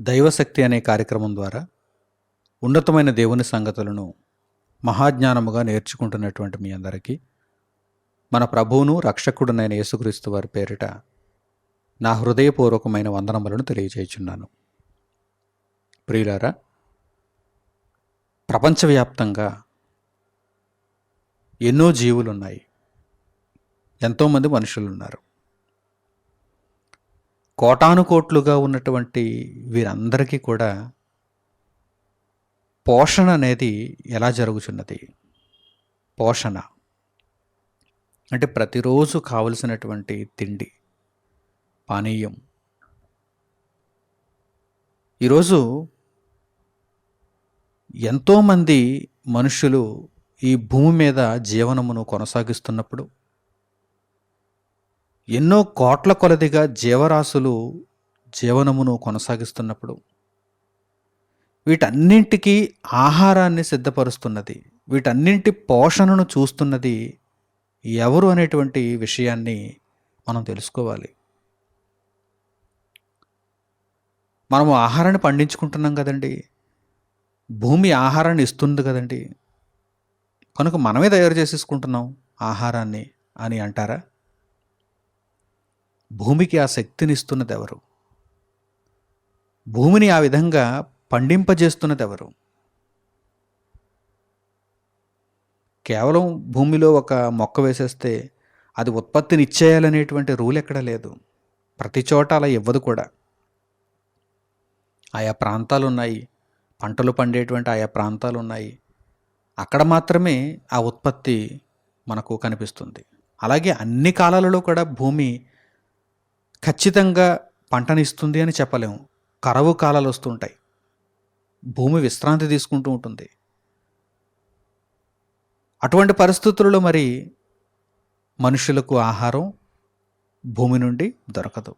దైవశక్తి అనే కార్యక్రమం ద్వారా ఉన్నతమైన దేవుని సంగతులను మహాజ్ఞానముగా నేర్చుకుంటున్నటువంటి మీ అందరికీ మన ప్రభువును రక్షకుడునైన యేసుక్రీస్తు వారి పేరిట నా హృదయపూర్వకమైన వందనములను తెలియజేయుచున్నాను. ప్రియులారా ప్రపంచవ్యాప్తంగా ఎన్నో జీవులు ఉన్నాయి ఎంతోమంది మనుషులు కోటానుకోట్లుగా కోటాను కోట్లుగా ఉన్నటువంటి వీరందరికీ కూడా పోషణ అనేది ఎలా జరుగుతున్నది పోషణ. అంటే ప్రతిరోజు కావలసినటువంటి తిండి పానీయం. ఈరోజు ఎంతోమంది మనుషులు ఈ భూమి మీద జీవనమును కొనసాగిస్తున్నప్పుడు ఎన్నో కోట్ల కొలదిగా జీవరాశులు జీవనమును కొనసాగిస్తున్నప్పుడు వీటన్నింటికి ఆహారాన్ని సిద్ధపరుస్తున్నది వీటన్నింటి పోషణను చూస్తున్నది ఎవరు అనేటువంటి విషయాన్ని మనం తెలుసుకోవాలి. మనము ఆహారాన్ని పండించుకుంటున్నాం కదండి భూమి ఆహారాన్ని ఇస్తుంది కదండి కనుక మనమే తయారు చేసేసుకుంటున్నాం ఆహారాన్ని అని అంటారా? భూమికి ఆ శక్తినిస్తున్నది ఎవరు భూమిని ఆ విధంగా పండింపజేస్తున్నది ఎవరు కేవలం భూమిలో ఒక మొక్క వేసేస్తే అది ఉత్పత్తిని ఇచ్చేయాలనేటువంటి రూల్ ఎక్కడ లేదు. ప్రతి చోట అలా ఇవ్వదు కూడా. ఆయా ప్రాంతాలు ఉన్నాయి పంటలు పండేటువంటి ఆయా ప్రాంతాలు ఉన్నాయి అక్కడ మాత్రమే ఆ ఉత్పత్తి మనకు కనిపిస్తుంది. అలాగే అన్ని కాలాలలో కూడా భూమి ఖచ్చితంగా పంటనిస్తుంది అని చెప్పలేము. కరవు కాలాలు వస్తుంటాయి. భూమి విశ్రాంతి తీసుకుంటూ ఉంటుంది. అటువంటి పరిస్థితుల్లో మరి మనుషులకు ఆహారం భూమి నుండి దొరకదు.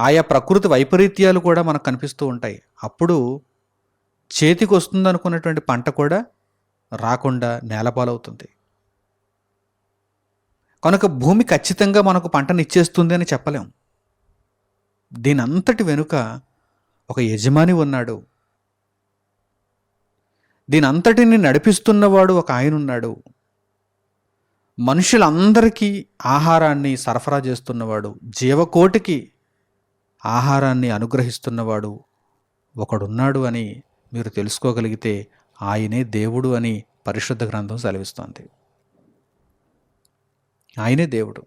ఆయా ప్రకృతి వైపరీత్యాలు కూడా మనకు కనిపిస్తూ ఉంటాయి. అప్పుడు చేతికి వస్తుందనుకున్నటువంటి పంట కూడా రాకుండా నేలపాలవుతుంది. కనుక భూమి ఖచ్చితంగా మనకు పంటను ఇచ్చేస్తుంది అని చెప్పలేం. దీనంతటి వెనుక ఒక యజమాని ఉన్నాడు. దీనంతటిని నడిపిస్తున్నవాడు ఒక ఆయన ఉన్నాడు. మనుషులందరికీ ఆహారాన్ని సరఫరా చేస్తున్నవాడు జీవకోటికి ఆహారాన్ని అనుగ్రహిస్తున్నవాడు ఒకడున్నాడు అని మీరు తెలుసుకోగలిగితే ఆయనే దేవుడు అని పరిశుద్ధ గ్రంథం సెలవిస్తోంది. ఆయనే దేవుడు.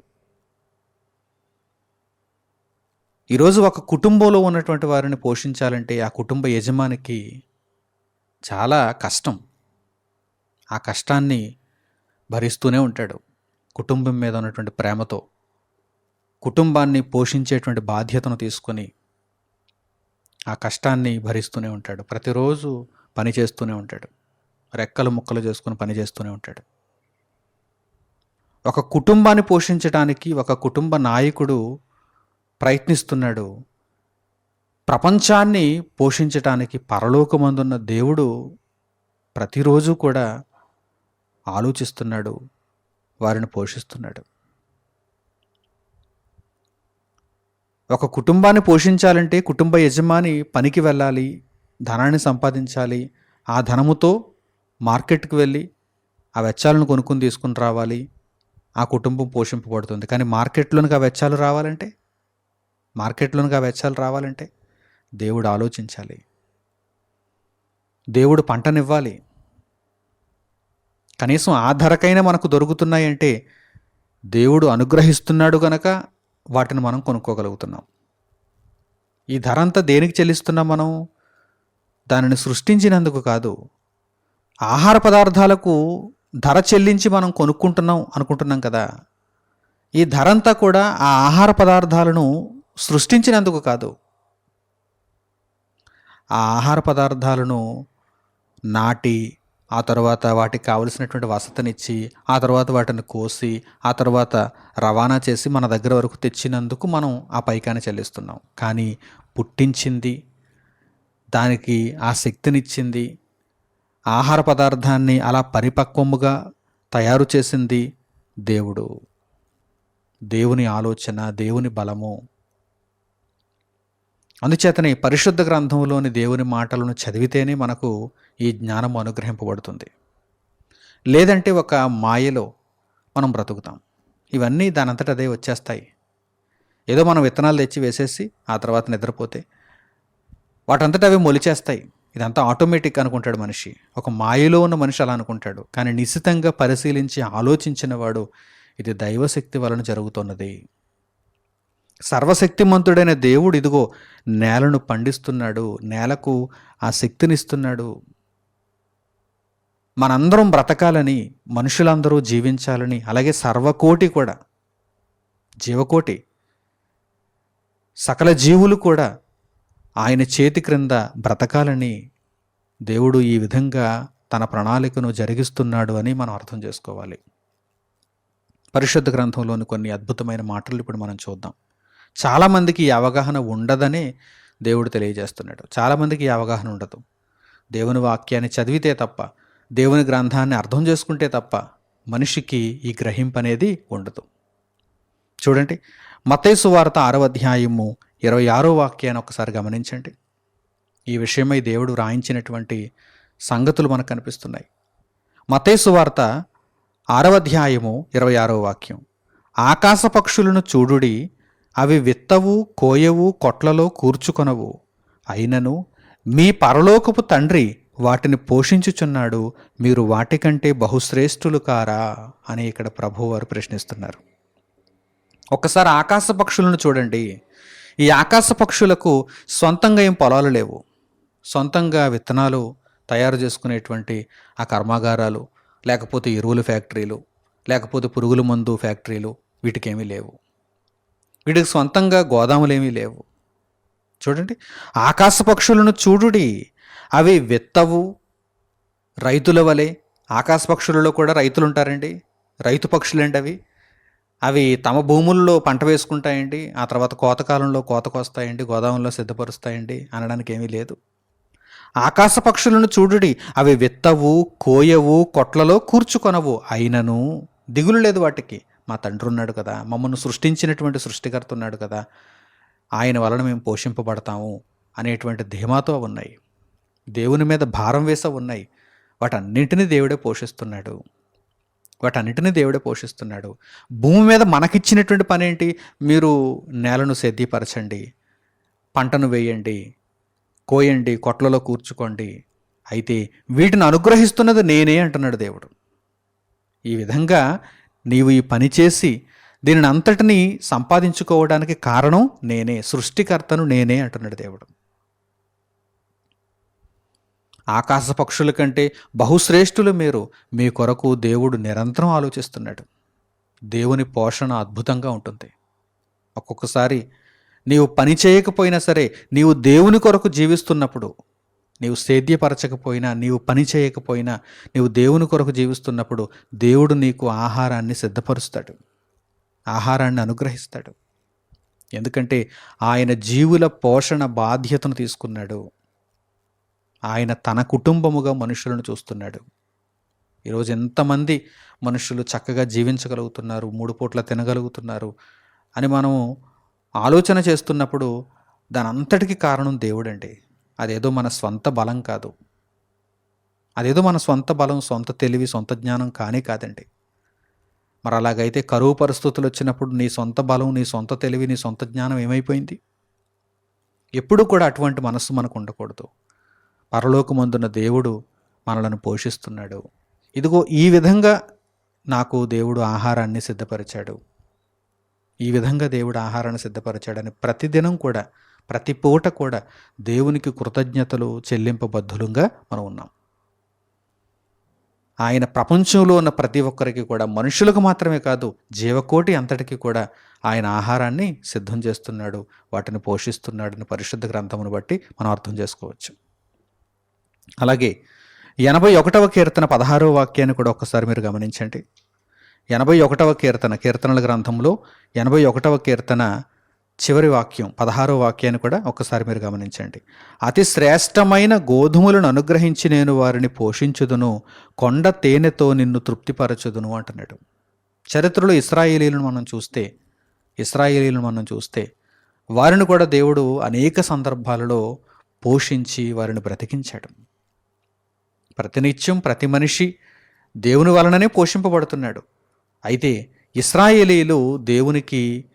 ఈరోజు ఒక కుటుంబంలో ఉన్నటువంటి వారిని పోషించాలంటే ఆ కుటుంబ యజమానికి చాలా కష్టం. ఆ కష్టాన్ని భరిస్తూనే ఉంటాడు కుటుంబం మీద ఉన్నటువంటి ప్రేమతో. కుటుంబాన్ని పోషించేటువంటి బాధ్యతను తీసుకొని ఆ కష్టాన్ని భరిస్తూనే ఉంటాడు. ప్రతిరోజు పని చేస్తూనే ఉంటాడు. రెక్కలు ముక్కలు చేసుకుని పని చేస్తూనే ఉంటాడు. ఒక కుటుంబాన్ని పోషించడానికి ఒక కుటుంబ నాయకుడు ప్రయత్నిస్తున్నాడు. ప్రపంచాన్ని పోషించటానికి పరలోకమందున్న దేవుడు ప్రతిరోజు కూడా ఆలోచిస్తున్నాడు వారిని పోషిస్తున్నాడు. ఒక కుటుంబాన్ని పోషించాలంటే కుటుంబ యజమాని పనికి వెళ్ళాలి ధనాన్ని సంపాదించాలి ఆ ధనముతో మార్కెట్కి వెళ్ళి ఆ వెచ్చాలను కొనుక్కుని తీసుకుని రావాలి ఆ కుటుంబం పోషింపబడుతుంది. కానీ మార్కెట్లోనికి ఆ వెచ్చాలు రావాలంటే? మార్కెట్లోనికి ఆ వెచ్చాలు రావాలంటే? దేవుడు ఆలోచించాలి. దేవుడు పంటనివ్వాలి. కనీసం ఆ ధరకైనా మనకు దొరుకుతున్నాయంటే దేవుడు అనుగ్రహిస్తున్నాడు గనక వాటిని మనం కొనుక్కోగలుగుతున్నాం. ఈ ధర అంతా దేనికి చెల్లిస్తున్నాం మనం? దానిని సృష్టించినందుకు కాదు. ఆహార పదార్థాలకు ధర చెల్లించి మనం కొనుక్కుంటున్నాం అనుకుంటున్నాం కదా ఈ ధర అంతా కూడా ఆ ఆహార పదార్థాలను సృష్టించినందుకు కాదు. ఆ ఆహార పదార్థాలను నాటి ఆ తర్వాత వాటికి కావలసినటువంటి వసతినిచ్చి ఆ తర్వాత వాటిని కోసి ఆ తర్వాత రవాణా చేసి మన దగ్గర వరకు తెచ్చినందుకు మనం ఆ పైకాన్ని చెల్లిస్తున్నాం. కానీ పుట్టించింది దానికి ఆ శక్తినిచ్చింది ఆహార పదార్థాన్ని అలా పరిపక్వముగా తయారు చేసింది దేవుడు. దేవుని ఆలోచన దేవుని బలము. అందుచేతనే పరిశుద్ధ గ్రంథంలోని దేవుని మాటలను చదివితేనే మనకు ఈ జ్ఞానం అనుగ్రహింపబడుతుంది. లేదంటే ఒక మాయలో మనం బ్రతుకుతాం. ఇవన్నీ దానంతట అదే వచ్చేస్తాయి. ఏదో మనం విత్తనాలు తెచ్చి వేసేసి ఆ తర్వాత నిద్రపోతే వాటంతట అవి మొలిచేస్తాయి. ఇదంతా ఆటోమేటిక్ అనుకుంటాడు మనిషి. ఒక మాయలో ఉన్న మనిషి అలా అనుకుంటాడు. కానీ నిశితంగా పరిశీలించి ఆలోచించిన వాడు ఇది దైవశక్తి వలన జరుగుతున్నది. సర్వశక్తిమంతుడైన దేవుడు ఇదిగో నేలను పండిస్తున్నాడు. నేలకు ఆ శక్తినిస్తున్నాడు. మనందరం బ్రతకాలని మనుషులందరూ జీవించాలని అలాగే సర్వకోటి కూడా జీవకోటి సకల జీవులు కూడా ఆయన చేతి క్రింద బ్రతకాలని దేవుడు ఈ విధంగా తన ప్రణాళికను జరిగిస్తున్నాడు అని మనం అర్థం చేసుకోవాలి. పరిశుద్ధ గ్రంథంలోని కొన్ని అద్భుతమైన మాటలు ఇప్పుడు మనం చూద్దాం. చాలామందికి ఈ అవగాహన ఉండదనే దేవుడు తెలియజేస్తున్నాడు. చాలామందికి ఈ అవగాహన ఉండదు. దేవుని వాక్యాన్ని చదివితే తప్ప దేవుని గ్రంథాన్ని అర్థం చేసుకుంటే తప్ప మనిషికి ఈ గ్రహింపు అనేది ఉండదు. చూడండి మతేసు వార్త ఆరవ అధ్యాయము ఇరవై ఆరో వాక్యాన్ని ఒకసారి గమనించండి. ఈ విషయమై దేవుడు రాయించినటువంటి సంగతులు మనకు కనిపిస్తున్నాయి. మతేసు వార్త ఆరవ అధ్యాయము ఇరవై ఆరో వాక్యం. ఆకాశ పక్షులను చూడుడి అవి విత్తవు కోయవు కొట్లలో కూర్చుకొనవు. అయినను మీ పరలోకపు తండ్రి వాటిని పోషించుచున్నాడు మీరు వాటికంటే బహుశ్రేష్ఠులు కారా అని ఇక్కడ ప్రభువారు ప్రశ్నిస్తున్నారు. ఒక్కసారి ఆకాశ పక్షులను చూడండి. ఈ ఆకాశ పక్షులకు సొంతంగా ఏం పొలాలు లేవు. సొంతంగా విత్తనాలు తయారు చేసుకునేటువంటి ఆ కర్మాగారాలు లేకపోతే ఎరువుల ఫ్యాక్టరీలు లేకపోతే పురుగుల మందు ఫ్యాక్టరీలు వీటికేమీ లేవు. వీటికి సొంతంగా గోదాములు ఏమీ లేవు. చూడండి ఆకాశ పక్షులను చూడుడి. అవి విత్తవు. రైతుల వలె ఆకాశ పక్షులలో కూడా రైతులు ఉంటారండి రైతు పక్షులండి అవి అవి తమ భూముల్లో పంట వేసుకుంటాయండి ఆ తర్వాత కోతకాలంలో కోతకొస్తాయండి గోదాములో సిద్ధపరుస్తాయండి అనడానికి ఏమీ లేదు. ఆకాశ పక్షులను చూడుడి అవి విత్తవు కోయవు కొట్లలో కూర్చుకొనవు. అయినను దిగులు లేదు వాటికి. మా తండ్రి ఉన్నాడు కదా మమ్మల్ని సృష్టించినటువంటి సృష్టికర్త ఉన్నాడు కదా ఆయన వలన మేము పోషింపబడతాము అనేటువంటి ధీమాతో ఉన్నాయి. దేవుని మీద భారం వేస ఉన్నాయి. వాటన్నింటినీ దేవుడే పోషిస్తున్నాడు. వాటన్నిటిని దేవుడే పోషిస్తున్నాడు. భూమి మీద మనకిచ్చినటువంటి పని ఏంటి మీరు నేలను సిద్ధిపరచండి పంటను వేయండి కోయండి కొట్లలో కూర్చుకోండి. అయితే వీటిని అనుగ్రహిస్తున్నది నేనే అంటున్నాడు దేవుడు. ఈ విధంగా నీవు ఈ పని చేసి దీనిని అంతటినీ సంపాదించుకోవడానికి కారణం నేనే సృష్టికర్తను నేనే అంటున్నాడు దేవుడు. ఆకాశ పక్షుల కంటే బహుశ్రేష్ఠులు మీరు. మీ కొరకు దేవుడు నిరంతరం ఆలోచిస్తున్నాడు. దేవుని పోషణ అద్భుతంగా ఉంటుంది. ఒక్కొక్కసారి నీవు పని చేయకపోయినా సరే నీవు దేవుని కొరకు జీవిస్తున్నప్పుడు నీవు సేద్యపరచకపోయినా నీవు పని చేయకపోయినా నీవు దేవుని కొరకు జీవిస్తున్నప్పుడు దేవుడు నీకు ఆహారాన్ని సిద్ధపరుస్తాడు. ఆహారాన్ని అనుగ్రహిస్తాడు. ఎందుకంటే ఆయన జీవుల పోషణ బాధ్యతను తీసుకున్నాడు. ఆయన తన కుటుంబముగా మనుషులను చూస్తున్నాడు. ఈరోజు ఎంతమంది మనుషులు చక్కగా జీవించగలుగుతున్నారు మూడు పూట్ల తినగలుగుతున్నారు అని మనం ఆలోచన చేస్తున్నప్పుడు దాని అంతటికి కారణం దేవుడండి. అదేదో మన స్వంత బలం కాదు. అదేదో మన సొంత బలం సొంత తెలివి సొంత జ్ఞానం కానీ కాదండి. మరి అలాగైతే కరువు పరిస్థితులు వచ్చినప్పుడు నీ సొంత బలం నీ సొంత తెలివి నీ సొంత జ్ఞానం ఏమైపోయింది? ఎప్పుడూ కూడా అటువంటి మనస్సు మనకు ఉండకూడదు. పరలోకమందున్న దేవుడు మనలను పోషిస్తున్నాడు. ఇదిగో ఈ విధంగా నాకు దేవుడు ఆహారాన్ని సిద్ధపరిచాడు. ఈ విధంగా దేవుడు ఆహారాన్ని సిద్ధపరిచాడని ప్రతిదినం కూడా ప్రతి పూట కూడా దేవునికి కృతజ్ఞతలు చెల్లింపబద్ధులుగా మనం ఉన్నాం. ఆయన ప్రపంచంలో ఉన్న ప్రతి ఒక్కరికి కూడా మనుషులకు మాత్రమే కాదు జీవకోటి అంతటికి కూడా ఆయన ఆహారాన్ని సిద్ధం చేస్తున్నాడు వాటిని పోషిస్తున్నాడని పరిశుద్ధ గ్రంథమును బట్టి మనం అర్థం చేసుకోవచ్చు. అలాగే ఎనభై ఒకటవ కీర్తన పదహారవ వాక్యాన్ని కూడా ఒకసారి మీరు గమనించండి. ఎనభై ఒకటవ కీర్తన కీర్తనల గ్రంథంలో ఎనభై ఒకటవ కీర్తన చివరి వాక్యం పదహారవ వాక్యాన్ని కూడా ఒకసారి మీరు గమనించండి. అతి శ్రేష్టమైన గోధుమలను అనుగ్రహించి నేను వారిని పోషించుదును కొండ తేనెతో నిన్ను తృప్తిపరచుదును అంటున్నాడు. చరిత్రలో ఇస్రాయేలీలను మనం చూస్తే ఇస్రాయేలీలను మనం చూస్తే వారిని కూడా దేవుడు అనేక సందర్భాలలో పోషించి వారిని బ్రతికించాడు. ప్రతినిత్యం ప్రతి మనిషి దేవుని వలననే పోషింపబడుతున్నాడు. అయితే ఇస్రాయేలీలు దేవునికి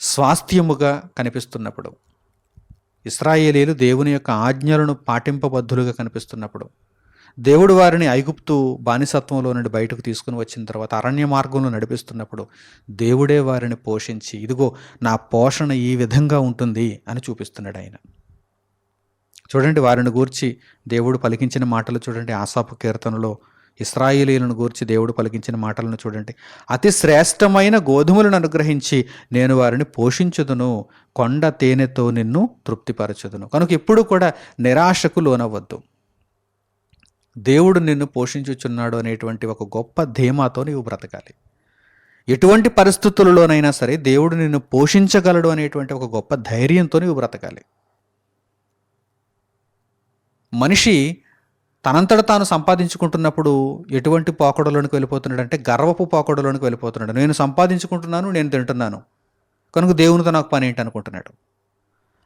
స్వాస్థ్యముగా కనిపిస్తున్నప్పుడు ఇస్రాయేలీలు దేవుని యొక్క ఆజ్ఞలను పాటింపబద్ధులుగా కనిపిస్తున్నప్పుడు దేవుడు వారిని ఐగుప్తు బానిసత్వంలో నుండి బయటకు తీసుకుని వచ్చిన తర్వాత అరణ్య మార్గంలో నడిపిస్తున్నప్పుడు దేవుడే వారిని పోషించి ఇదిగో నా పోషణ ఈ విధంగా ఉంటుంది అని చూపిస్తున్నాడు ఆయన. చూడండి వారిని గూర్చి దేవుడు పలికించిన మాటలు చూడండి ఆసాపు కీర్తనలో ఇస్రాయిలీలను గూర్చి దేవుడు పలికించిన మాటలను చూడండి. అతి శ్రేష్టమైన గోధుమలను అనుగ్రహించి నేను వారిని పోషించుదును కొండ తేనెతో నిన్ను తృప్తిపరచుదును. కనుక ఎప్పుడు కూడా నిరాశకు లోనవద్దు దేవుడు నిన్ను పోషించుచున్నాడు అనేటువంటి ఒక గొప్ప ధీమాతో నీవు బ్రతకాలి. ఎటువంటి పరిస్థితులలోనైనా సరే దేవుడు నిన్ను పోషించగలడు అనేటువంటి ఒక గొప్ప ధైర్యంతో నీవు బ్రతకాలి. మనిషి తనంతట తాను సంపాదించుకుంటున్నప్పుడు ఎటువంటి పోకడలోనికి వెళ్ళిపోతున్నాడు అంటే గర్వపు పోకడలోనికి వెళ్ళిపోతున్నాడు. నేను సంపాదించుకుంటున్నాను నేను తింటున్నాను. కనుక దేవునితో నాకు పని ఏంటి అనుకుంటున్నాడు.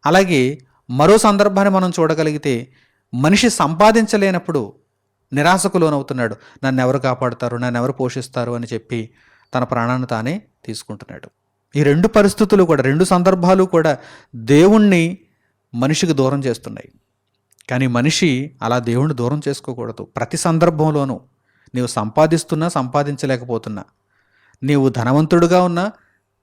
అలాగే మరో సందర్భాన్ని మనం చూడగలిగితే మనిషి సంపాదించలేనప్పుడు నిరాశకు లోనవుతున్నాడు. నన్ను ఎవరు కాపాడుతారు నన్ను ఎవరు పోషిస్తారు అని చెప్పి తన ప్రాణాన్ని తానే తీసుకుంటున్నాడు. ఈ రెండు పరిస్థితులు కూడా రెండు సందర్భాలు కూడా దేవుణ్ణి మనిషికి దూరం చేస్తున్నాయి. కానీ మనిషి అలా దేవుణ్ణి దూరం చేసుకోకూడదు. ప్రతి సందర్భంలోనూ నీవు సంపాదిస్తున్నా సంపాదించలేకపోతున్నా నీవు ధనవంతుడుగా ఉన్నా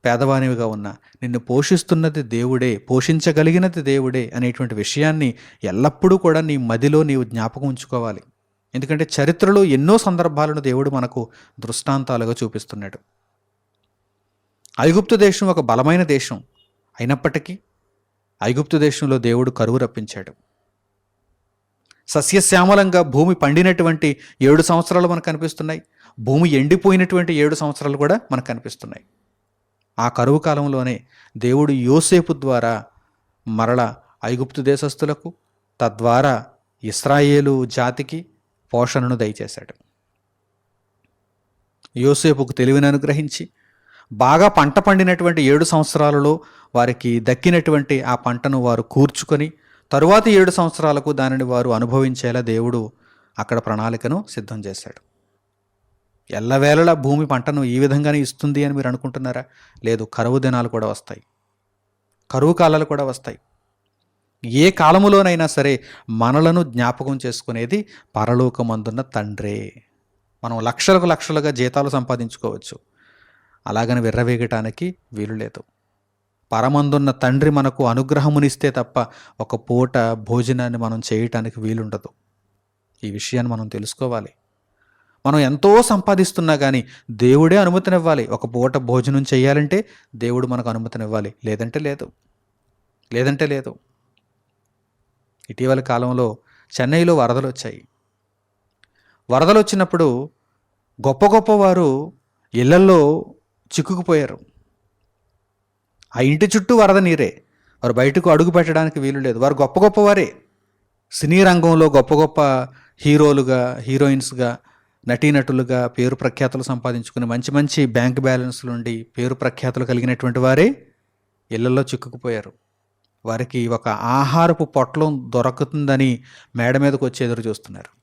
పేదవానివిగా ఉన్నా నిన్ను పోషిస్తున్నది దేవుడే పోషించగలిగినది దేవుడే అనేటువంటి విషయాన్ని ఎల్లప్పుడూ కూడా నీ మదిలో నీవు జ్ఞాపకం ఉంచుకోవాలి. ఎందుకంటే చరిత్రలో ఎన్నో సందర్భాలను దేవుడు మనకు దృష్టాంతాలుగా చూపిస్తున్నాడు. ఐగుప్తు దేశం ఒక బలమైన దేశం అయినప్పటికీ ఐగుప్తు దేశంలో దేవుడు కరువు రప్పించాడు. సస్యశ్యామలంగా భూమి పండినటువంటి ఏడు సంవత్సరాలు మనకు కనిపిస్తున్నాయి. భూమి ఎండిపోయినటువంటి ఏడు సంవత్సరాలు కూడా మనకు కనిపిస్తున్నాయి. ఆ కరువు కాలంలోనే దేవుడు యోసేపు ద్వారా మరల ఐగుప్తు దేశస్థులకు తద్వారా ఇస్రాయేలు జాతికి పోషణను దయచేశాడు. యోసేపుకు తెలివిని అనుగ్రహించి బాగా పంట పండినటువంటి ఏడు సంవత్సరాలలో వారికి దక్కినటువంటి ఆ పంటను వారు కూర్చుకొని తరువాత ఏడు సంవత్సరాలకు దానిని వారు అనుభవించేలా దేవుడు అక్కడ ప్రణాళికను సిద్ధం చేశాడు. ఎల్లవేళలా భూమి పంటను ఈ విధంగానే ఇస్తుంది అని మీరు అనుకుంటున్నారా? లేదు కరువు దినాలు కూడా వస్తాయి. కరువు కాలాలు కూడా వస్తాయి. ఏ కాలములోనైనా సరే మనలను జ్ఞాపకం చేసుకునేది పరలోకమందున్న తండ్రే. మనం లక్షలకు లక్షలుగా జీతాలు సంపాదించుకోవచ్చు. అలాగని విర్రవేగటానికి వీలు లేదు. పరమందున్న తండ్రి మనకు అనుగ్రహమునిస్తే తప్ప ఒక పూట భోజనాన్ని మనం చేయటానికి వీలుండదు. ఈ విషయాన్ని మనం తెలుసుకోవాలి. మనం ఎంతో సంపాదిస్తున్నా కానీ దేవుడే అనుమతినివ్వాలి. ఒక పూట భోజనం చేయాలంటే దేవుడు మనకు అనుమతినివ్వాలి. లేదంటే లేదు. లేదంటే లేదు. ఇటీవల కాలంలో చెన్నైలో వరదలు వచ్చాయి. వరదలు వచ్చినప్పుడు గొప్ప గొప్ప వారు ఇళ్ళల్లో చిక్కుకుపోయారు. ఆ ఇంటి చుట్టూ వరద నీరే. వారు బయటకు అడుగు పెట్టడానికి వీలు లేదు. వారు గొప్ప గొప్ప వారే. సినీ రంగంలో గొప్ప గొప్ప హీరోలుగా హీరోయిన్స్గా నటీనటులుగా పేరు ప్రఖ్యాతులు సంపాదించుకుని మంచి మంచి బ్యాంక్ బ్యాలెన్స్లు ఉండి పేరు ప్రఖ్యాతులు కలిగినటువంటి వారే ఇళ్ళలో చిక్కుకుపోయారు. వారికి ఒక ఆహారపు పొట్లం దొరకుతుందని మేడ మీదకు వచ్చి ఎదురు చూస్తున్నారు.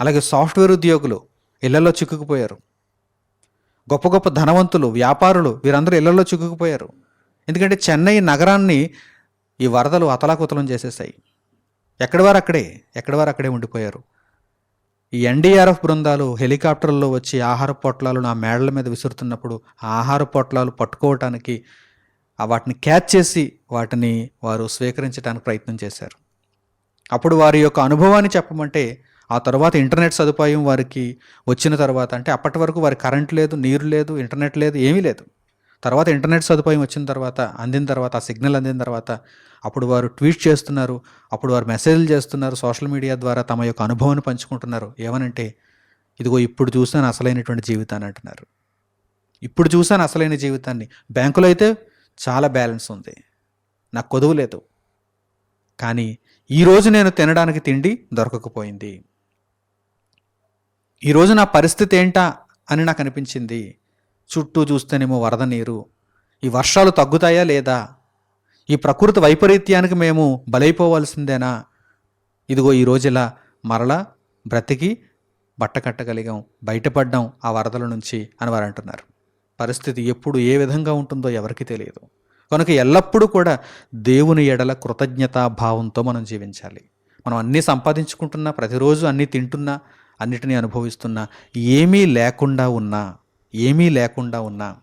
అలాగే సాఫ్ట్వేర్ ఉద్యోగులు ఇళ్ళలో చిక్కుకుపోయారు. గొప్ప గొప్ప ధనవంతులు వ్యాపారులు వీరందరూ ఇళ్ళలో చిక్కుకుపోయారు. ఎందుకంటే చెన్నై నగరాన్ని ఈ వరదలు అతలాకుతలం చేసేసాయి. ఎక్కడి వారు అక్కడే? ఎక్కడి వారు అక్కడే ఉండిపోయారు. ఈ ఎన్డీఆర్ఎఫ్ బృందాలు హెలికాప్టర్లో వచ్చి ఆహార పొట్లాలు నా మేడల మీద విసురుతున్నప్పుడు ఆ ఆహార పొట్లాలు పట్టుకోవటానికి వాటిని క్యాచ్ చేసి వాటిని వారు స్వీకరించడానికి ప్రయత్నం చేశారు. అప్పుడు వారి యొక్క అనుభవాన్ని చెప్పమంటే ఆ తర్వాత ఇంటర్నెట్ సదుపాయం వారికి వచ్చిన తర్వాత అంటే అప్పటి వరకు వారికి కరెంట్ లేదు నీరు లేదు ఇంటర్నెట్ లేదు ఏమీ లేదు. తర్వాత ఇంటర్నెట్ సదుపాయం వచ్చిన తర్వాత అందిన తర్వాత ఆ సిగ్నల్ అందిన తర్వాత అప్పుడు వారు ట్వీట్ చేస్తున్నారు అప్పుడు వారు మెసేజ్లు చేస్తున్నారు సోషల్ మీడియా ద్వారా తమ యొక్క అనుభవాన్ని పంచుకుంటున్నారు. ఏమనంటే ఇదిగో ఇప్పుడు చూసాను అసలైనటువంటి జీవితాన్ని అంటున్నారు. ఇప్పుడు చూసాను అసలైన జీవితాన్ని. బ్యాంకులో అయితే చాలా బ్యాలెన్స్ ఉంది. నాకు కొదువు లేదు. కానీ ఈరోజు నేను తినడానికి తిండి దొరకకపోయింది. ఈరోజు నా పరిస్థితి ఏంటా అని నాకు అనిపించింది. చుట్టూ చూస్తేనేమో వరద నీరు. ఈ వర్షాలు తగ్గుతాయా లేదా? ఈ ప్రకృతి వైపరీత్యానికి మేము బలైపోవాల్సిందేనా? ఇదిగో ఈ ఇలా మరలా బ్రతికి బట్టకట్టగలిగాం బయటపడ్డాం ఆ వరదల నుంచి అని వారు అంటున్నారు. పరిస్థితి ఎప్పుడు ఏ విధంగా ఉంటుందో ఎవరికి తెలియదు. కనుక ఎల్లప్పుడూ కూడా దేవుని ఎడల కృతజ్ఞతా భావంతో మనం జీవించాలి. మనం అన్నీ సంపాదించుకుంటున్నా ప్రతిరోజు అన్నీ తింటున్నా అన్నిటినీ అనుభవిస్తున్నా ఏమీ లేకుండా ఉన్నా ఏమీ లేకుండా ఉన్నా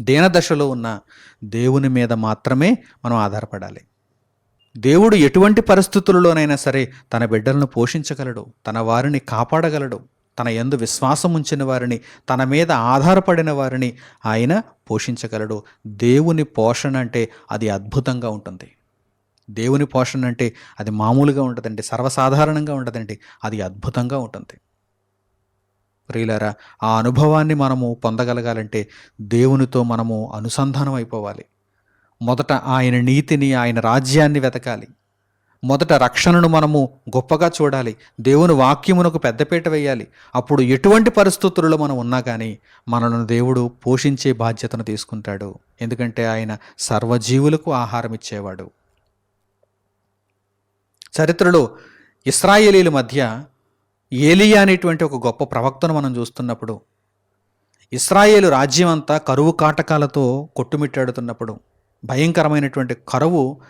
దీనదశలో ఉన్న దేవుని మీద మాత్రమే మనం ఆధారపడాలి. దేవుడు ఎటువంటి పరిస్థితులలోనైనా సరే తన బిడ్డలను పోషించగలడు తన వారిని కాపాడగలడు తన ఎందు విశ్వాసం ఉంచిన వారిని తన మీద ఆధారపడిన వారిని ఆయన పోషించగలడు. దేవుని పోషణ అంటే అది అద్భుతంగా ఉంటుంది. దేవుని పోషణ అంటే అది మామూలుగా ఉండదండి సర్వసాధారణంగా ఉండదండి అది అద్భుతంగా ఉంటుంది. ప్రియులారా ఆ అనుభవాన్ని మనము పొందగలగాలంటే దేవునితో మనము అనుసంధానం అయిపోవాలి. మొదట ఆయన నీతిని ఆయన రాజ్యాన్ని వెతకాలి. మొదట రక్షణను మనము గొప్పగా చూడాలి. దేవుని వాక్యమునకు పెద్దపీట వేయాలి. అప్పుడు ఎటువంటి పరిస్థితుల్లో మనం ఉన్నా కానీ మనలను దేవుడు పోషించే బాధ్యతను తీసుకుంటాడు. ఎందుకంటే ఆయన సర్వజీవులకు ఆహారం ఇచ్చేవాడు. చరిత్రలో ఇస్రాయేలీల మధ్య ఏలియా అనేటువంటి ఒక గొప్ప ప్రవక్తను మనం చూస్తున్నప్పుడు ఇస్రాయేలు రాజ్యం అంతా కరువు కాటకాలతో కొట్టుమిట్టాడుతున్నప్పుడు భయంకరమైనటువంటి కరువు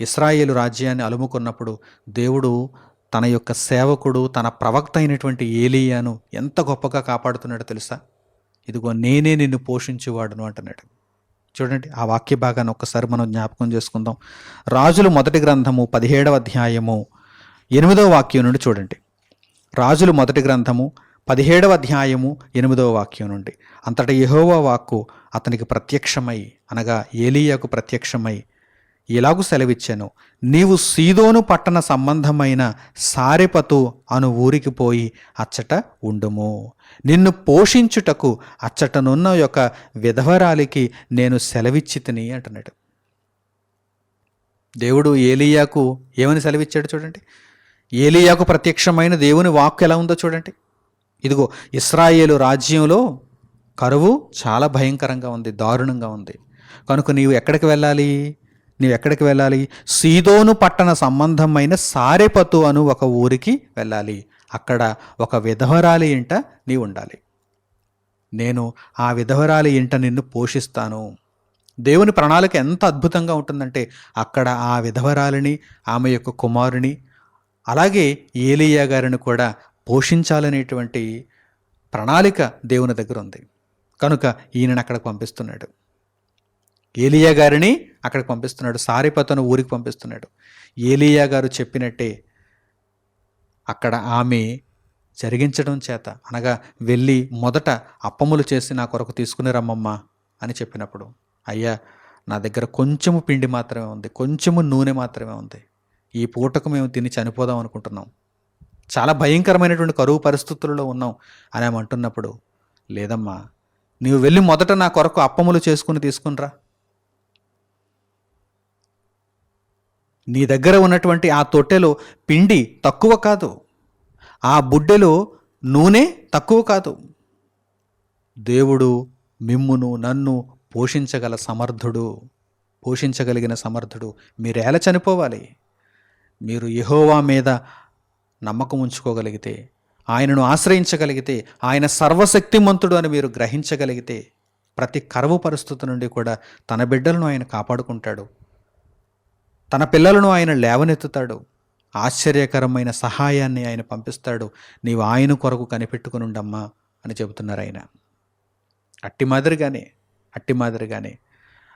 ఇస్రాయేలు రాజ్యాన్ని అలుముకున్నప్పుడు దేవుడు తన యొక్క సేవకుడు తన ప్రవక్త అయినటువంటి ఏలియాను ఎంత గొప్పగా కాపాడుతున్నాడో తెలుసా? ఇదిగో నేనే నిన్ను పోషించేవాడును అంటున్నాడు. చూడండి ఆ వాక్య భాగాన్ని ఒక్కసారి మనం జ్ఞాపకం చేసుకుందాం. రాజులు మొదటి గ్రంథము పదిహేడవ అధ్యాయము ఎనిమిదవ వాక్యం నుండి చూడండి. రాజులు మొదటి గ్రంథము పదిహేడవ అధ్యాయము ఎనిమిదవ వాక్యం నుండి. అంతటా యహోవా వాక్కు అతనికి ప్రత్యక్షమై అనగా ఏలియాకు ప్రత్యక్షమై ఇలాగు సెలవిచ్చాను? నీవు సీదోను పట్టణ సంబంధమైన సారెపతు అను ఊరికి పోయి అచ్చట ఉండుము. నిన్ను పోషించుటకు అచ్చటనున్న యొక్క విధవరాలికి నేను సెలవిచ్చి తిని అంటున్నాడు. దేవుడు ఏలియాకు ఏమని సెలవిచ్చాడు చూడండి. ఏలియాకు ప్రత్యక్షమైన దేవుని వాక్కు ఎలా ఉందో చూడండి. ఇదిగో ఇస్రాయేలు రాజ్యంలో కరువు చాలా భయంకరంగా ఉంది దారుణంగా ఉంది. కనుక నీవు ఎక్కడికి వెళ్ళాలి? నీవు ఎక్కడికి వెళ్ళాలి? సీదోను పట్టణ సంబంధమైన సారెపతు అను ఒక ఊరికి వెళ్ళాలి. అక్కడ ఒక విధవరాలి ఇంట నీ ఉండాలి నేను ఆ విధవరాలి ఇంట నిన్ను పోషిస్తాను. దేవుని ప్రణాళిక ఎంత అద్భుతంగా ఉంటుందంటే అక్కడ ఆ విధవరాలిని ఆమె యొక్క కుమారుని అలాగే ఏలియా గారిని కూడా పోషించాలనేటువంటి ప్రణాళిక దేవుని దగ్గర ఉంది. కనుక ఈయనను అక్కడికి పంపిస్తున్నాడు. ఏలియా గారిని అక్కడికి పంపిస్తున్నాడు. సారిపతను ఊరికి పంపిస్తున్నాడు. ఏలియా గారు చెప్పినట్టే అక్కడ ఆమె జరిగించడం చేత అనగా వెళ్ళి మొదట అప్పములు చేసి నా కొరకు తీసుకుని రమ్మమ్మా అని చెప్పినప్పుడు అయ్యా నా దగ్గర కొంచెము పిండి మాత్రమే ఉంది కొంచెము నూనె మాత్రమే ఉంది. ఈ పూటకు మేము తిని చనిపోదాం అనుకుంటున్నాం. చాలా భయంకరమైనటువంటి కరువు పరిస్థితుల్లో ఉన్నాం అని ఆమె అంటున్నప్పుడు లేదమ్మా నీవు వెళ్ళి మొదట నా కొరకు అప్పములు చేసుకుని తీసుకునిరా నీ దగ్గర ఉన్నటువంటి ఆ తొట్టెలో పిండి తక్కువ కాదు. ఆ బుడ్డెలో నూనె తక్కువ కాదు. దేవుడు మిమ్మును నన్ను పోషించగల సమర్థుడు పోషించగలిగిన సమర్థుడు. మీరేల చనిపోవాలి? మీరు యహోవా మీద నమ్మకం ఉంచుకోగలిగితే ఆయనను ఆశ్రయించగలిగితే ఆయన సర్వశక్తిమంతుడు అని మీరు గ్రహించగలిగితే ప్రతి కరువు పరిస్థితి నుండి కూడా తన బిడ్డలను ఆయన కాపాడుకుంటాడు. తన పిల్లలను ఆయన లేవనెత్తుతాడు. ఆశ్చర్యకరమైన సహాయాన్ని ఆయన పంపిస్తాడు. నీవు ఆయన కొరకు కనిపెట్టుకుని ఉండమ్మా అని చెబుతున్నారు ఆయన. అట్టి మాదిరిగానే అట్టి మాదిరిగానే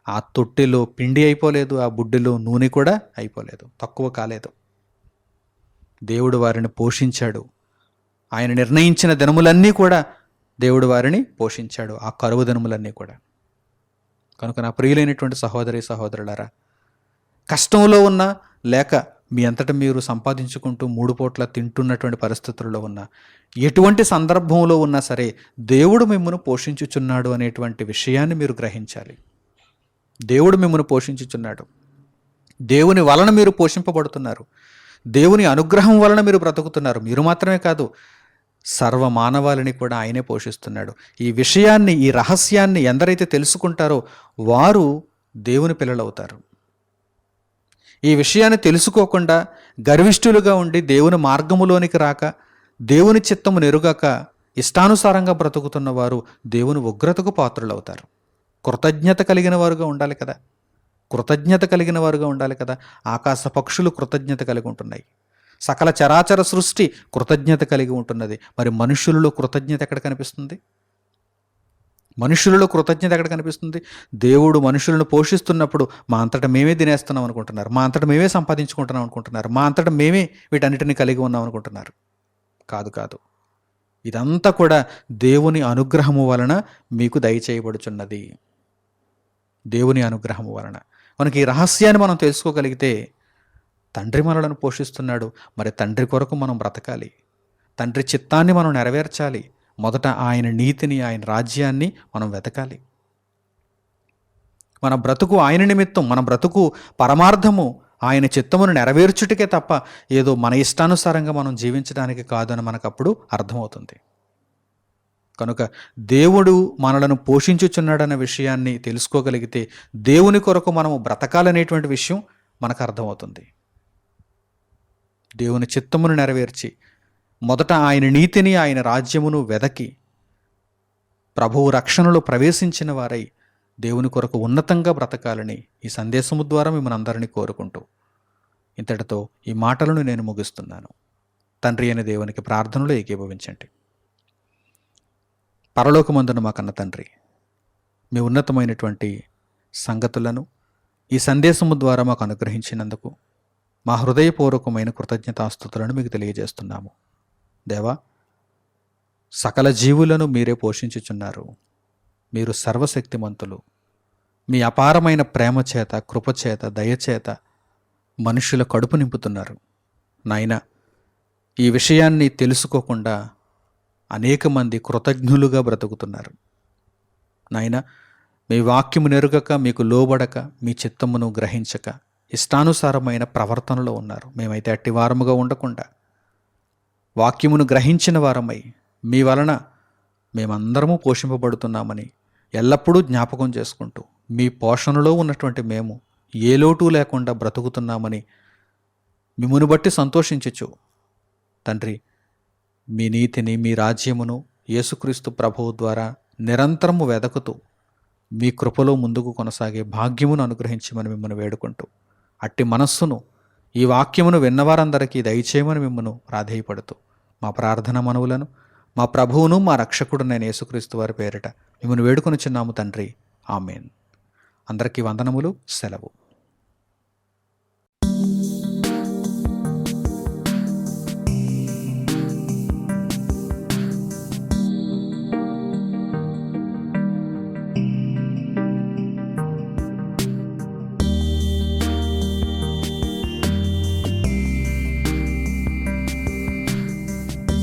ఆ తొట్టిలో పిండి అయిపోలేదు ఆ బుడ్డిలో నూనె కూడా అయిపోలేదు తక్కువ కాలేదు. దేవుడు వారిని పోషించాడు. ఆయన నిర్ణయించిన దినములన్నీ కూడా దేవుడు వారిని పోషించాడు ఆ కరువు దినములన్నీ కూడా. కనుక నా ప్రియులైనటువంటి సహోదరి సహోదరులారా కష్టంలో ఉన్నా లేక మీ అంతటా మీరు సంపాదించుకుంటూ మూడు పూట్ల తింటున్నటువంటి పరిస్థితుల్లో ఉన్నా ఎటువంటి సందర్భంలో ఉన్నా సరే దేవుడు మిమ్మల్ని పోషించుచున్నాడు అనేటువంటి విషయాన్ని మీరు గ్రహించాలి. దేవుడు మిమ్మల్ని పోషించుచున్నాడు. దేవుని వలన మీరు పోషింపబడుతున్నారు. దేవుని అనుగ్రహం వలన మీరు బ్రతుకుతున్నారు. మీరు మాత్రమే కాదు సర్వ మానవాళిని కూడా ఆయనే పోషిస్తున్నాడు. ఈ విషయాన్ని ఈ రహస్యాన్ని ఎందరైతే తెలుసుకుంటారో వారు దేవుని పిల్లలవుతారు. ఈ విషయాన్ని తెలుసుకోకుండా గర్విష్ఠులుగా ఉండి దేవుని మార్గములోనికి రాక దేవుని చిత్తము నెరుగాక ఇష్టానుసారంగా బ్రతుకుతున్న వారు దేవుని ఉగ్రతకు పాత్రులవుతారు. కృతజ్ఞత కలిగిన వారుగా ఉండాలి కదా. కృతజ్ఞత కలిగిన వారుగా ఉండాలి కదా. ఆకాశ పక్షులు కృతజ్ఞత కలిగి ఉంటున్నాయి. సకల చరాచర సృష్టి కృతజ్ఞత కలిగి ఉంటున్నది. మరి మనుషులలో కృతజ్ఞత ఎక్కడ కనిపిస్తుంది? మనుషులలో కృతజ్ఞత ఎక్కడ కనిపిస్తుంది? దేవుడు మనుషులను పోషిస్తున్నప్పుడు మా అంతటా మేమే తినేస్తున్నాం అనుకుంటున్నారు. మా అంతటా మేమే సంపాదించుకుంటున్నాం అనుకుంటున్నారు. మా అంతటా మేమే వీటన్నిటిని కలిగి ఉన్నాం అనుకుంటున్నారు. కాదు కాదు. ఇదంతా కూడా దేవుని అనుగ్రహము వలన మీకు దయచేయబడుచున్నది. దేవుని అనుగ్రహము వలన. మనకి ఈ రహస్యాన్ని మనం తెలుసుకోగలిగితే తండ్రి మనలను పోషిస్తున్నాడు. మరి తండ్రి కొరకు మనం బ్రతకాలి. తండ్రి చిత్తాన్ని మనం నెరవేర్చాలి. మొదట ఆయన నీతిని ఆయన రాజ్యాన్ని మనం వెతకాలి. మన బ్రతుకు ఆయన నిమిత్తం మన బ్రతుకు పరమార్థము ఆయన చిత్తమును నెరవేర్చుటకే తప్ప ఏదో మన ఇష్టానుసారంగా మనం జీవించడానికి కాదని మనకు అప్పుడు అర్థమవుతుంది. కనుక దేవుడు మనలను పోషించుచున్నాడన్న విషయాన్ని తెలుసుకోగలిగితే దేవుని కొరకు మనము బ్రతకాలనేటువంటి విషయం మనకు అర్థమవుతుంది. దేవుని చిత్తమును నెరవేర్చి మొదట ఆయన నీతిని ఆయన రాజ్యమును వెదకి. ప్రభువు రక్షణలో ప్రవేశించిన వారై దేవుని కొరకు ఉన్నతంగా బ్రతకాలని ఈ సందేశము ద్వారా మిమ్మల్ని అందరినీ కోరుకుంటూ ఇంతటితో ఈ మాటలను నేను ముగిస్తున్నాను. తండ్రి అయిన దేవునికి ప్రార్థనలో ఏకీభవించండి. పరలోకమందున మాకన్న తండ్రి మీ ఉన్నతమైనటువంటి సంగతులను ఈ సందేశము ద్వారా మాకు అనుగ్రహించినందుకు మా హృదయపూర్వకమైన కృతజ్ఞతాస్థుతులను మీకు తెలియజేస్తున్నాము. దేవా సకల జీవులను మీరే పోషించుచున్నారు. మీరు సర్వశక్తిమంతులు. మీ అపారమైన ప్రేమ చేత కృపచేత దయచేత మనుషుల కడుపు నింపుతున్నారు. నాయన ఈ విషయాన్ని తెలుసుకోకుండా అనేక మంది కృతజ్ఞులుగా బ్రతుకుతున్నారు. నాయన మీ వాక్యము నెరుగక మీకు లోబడక మీ చిత్తమును గ్రహించక ఇష్టానుసారమైన ప్రవర్తనలో ఉన్నారు. మేమైతే అట్టి వారముగా ఉండకుండా వాక్యమును గ్రహించిన వారమై మీ వలన మేమందరము పోషింపబడుతున్నామని ఎల్లప్పుడూ జ్ఞాపకం చేసుకుంటూ మీ పోషణలో ఉన్నటువంటి మేము ఏ లోటు లేకుండా బ్రతుకుతున్నామని మిమ్మును బట్టి సంతోషించచ్చు తండ్రి మీ నీతిని మీ రాజ్యమును యేసుక్రీస్తు ప్రభువు ద్వారా నిరంతరము వెదకుతూ మీ కృపలో ముందుకు కొనసాగే భాగ్యమును అనుగ్రహించమని మిమ్మల్ని వేడుకుంటూ. అట్టి మనస్సును ఈ వాక్యమును విన్నవారందరికీ దయచేయమని మిమ్మను ప్రాధేయపడుతూ మా ప్రార్థన మనవులను మా ప్రభువును మా రక్షకుడు నేను యేసుక్రీస్తు వారి పేరిట మిమ్మను వేడుకొని చిన్నాము తండ్రి. ఆమెన్. అందరికీ వందనములు సెలవు.